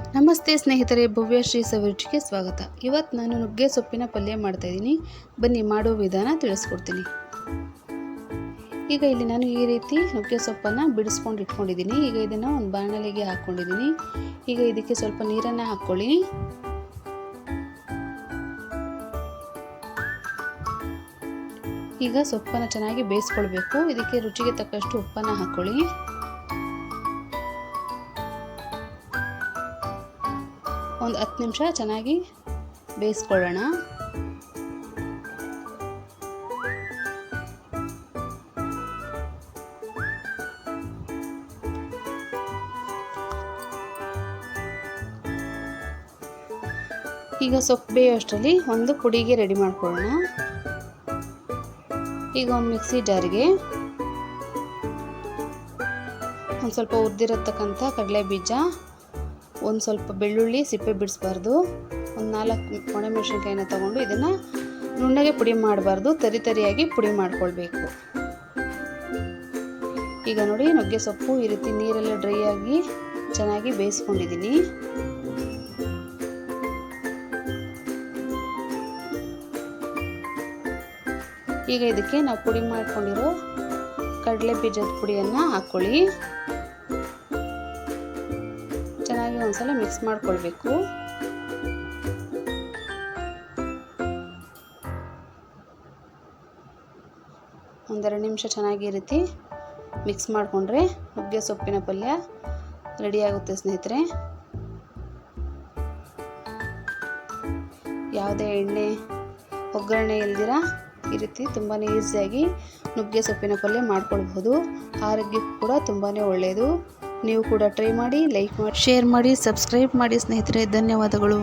ನಮಸ್ತೆ ಸ್ನೇಹಿತರೆ ಭವ್ಯಶ್ರೀ ಸವಿರುಚಿಗೆ ಸ್ವಾಗತ. ಇವತ್ತು ನಾನು ನುಗ್ಗೆ ಸೊಪ್ಪಿನ ಪಲ್ಯ ಮಾಡ್ತಾಯಿದ್ದೀನಿ ಬನ್ನಿ ಮಾಡೋ ವಿಧಾನ ತಿಳಿಸ್ಕೊಡ್ತೀನಿ. ಈಗ ಇಲ್ಲಿ ನಾನು ಈ ರೀತಿ ನುಗ್ಗೆ ಸೊಪ್ಪನ್ನು ಬಿಡಿಸ್ಕೊಂಡು ಇಟ್ಕೊಂಡಿದ್ದೀನಿ. ಈಗ ಇದನ್ನು ಒಂದು ಬಾಣಲೆಗೆ ಹಾಕ್ಕೊಂಡಿದ್ದೀನಿ ಈಗ ಇದಕ್ಕೆ ಸ್ವಲ್ಪ ನೀರನ್ನು ಹಾಕ್ಕೊಳ್ಳಿ ಈಗ ಸೊಪ್ಪನ್ನು ಚೆನ್ನಾಗಿ ಬೇಯಿಸ್ಕೊಳ್ಬೇಕು. ಇದಕ್ಕೆ ರುಚಿಗೆ ತಕ್ಕಷ್ಟು ಉಪ್ಪನ್ನು ಹಾಕ್ಕೊಳ್ಳಿ ಒಂದು ಹತ್ತು ನಿಮಿಷ ಚೆನ್ನಾಗಿ ಬೇಯಿಸ್ಕೊಳ್ಳೋಣ. ಈಗ ಸೊಪ್ಪು ಬೇಯೋಷ್ಟರಲ್ಲಿ ಒಂದು ಪುಡಿಗೆ ರೆಡಿ ಮಾಡ್ಕೊಳ್ಳೋಣ. ಈಗ ಒಂದು ಮಿಕ್ಸಿ ಜಾರಿಗೆ ಒಂದು ಸ್ವಲ್ಪ ಉದ್ದಿರತಕ್ಕಂಥ ಕಡಲೆ ಬೀಜ ಒಂದು ಸ್ವಲ್ಪ ಬೆಳ್ಳುಳ್ಳಿ ಸಿಪ್ಪೆ ಬಿಡಿಸ್ಬಾರ್ದು. ಒಂದು ನಾಲ್ಕು ಒಣಮೆಣಸಿನ್ಕಾಯಿನ ತಗೊಂಡು ಇದನ್ನು ನುಣ್ಣಗೆ ಪುಡಿ ಮಾಡಬಾರ್ದು. ತರಿ ತರಿಯಾಗಿ ಪುಡಿ ಮಾಡ್ಕೊಳ್ಬೇಕು. ಈಗ ನೋಡಿ, ನುಗ್ಗೆ ಸೊಪ್ಪು ಈ ರೀತಿ ನೀರೆಲ್ಲ ಡ್ರೈ ಆಗಿ ಚೆನ್ನಾಗಿ ಬೇಯಿಸ್ಕೊಂಡಿದ್ದೀನಿ. ಈಗ ಇದಕ್ಕೆ ನಾವು ಪುಡಿ ಮಾಡ್ಕೊಂಡಿರೋ ಕಡಲೆ ಬೀಜದ ಪುಡಿಯನ್ನು ಹಾಕ್ಕೊಳ್ಳಿ ಒಂದ್ಸಲ ಮಿಕ್ಸ್ ಮಾಡ್ಕೊಳ್ಬೇಕು. ಒಂದೆರಡು ನಿಮಿಷ ಚೆನ್ನಾಗಿ ರೀತಿ ಮಿಕ್ಸ್ ಮಾಡಿಕೊಂಡ್ರೆ ನುಗ್ಗೆ ಸೊಪ್ಪಿನ ಪಲ್ಯ ರೆಡಿಯಾಗುತ್ತೆ ಸ್ನೇಹಿತರೆ. ಯಾವುದೇ ಎಣ್ಣೆ, ಒಗ್ಗರಣೆ ಇಲ್ದಿರ ಈ ರೀತಿ ತುಂಬಾ ಈಸಿಯಾಗಿ ನುಗ್ಗೆ ಸೊಪ್ಪಿನ ಪಲ್ಯ ಮಾಡ್ಕೊಳ್ಬಹುದು. ಆರೋಗ್ಯಕ್ಕೂ ಕೂಡ ತುಂಬಾ ಒಳ್ಳೆಯದು ನೀವು ಕೂಡ ಟ್ರೈ ಮಾಡಿ ಲೈಕ್ ಮಾಡಿ ಶೇರ್ ಮಾಡಿ ಸಬ್ಸ್ಕ್ರೈಬ್ ಮಾಡಿ ಸ್ನೇಹಿತರೆ. ಧನ್ಯವಾದಗಳು.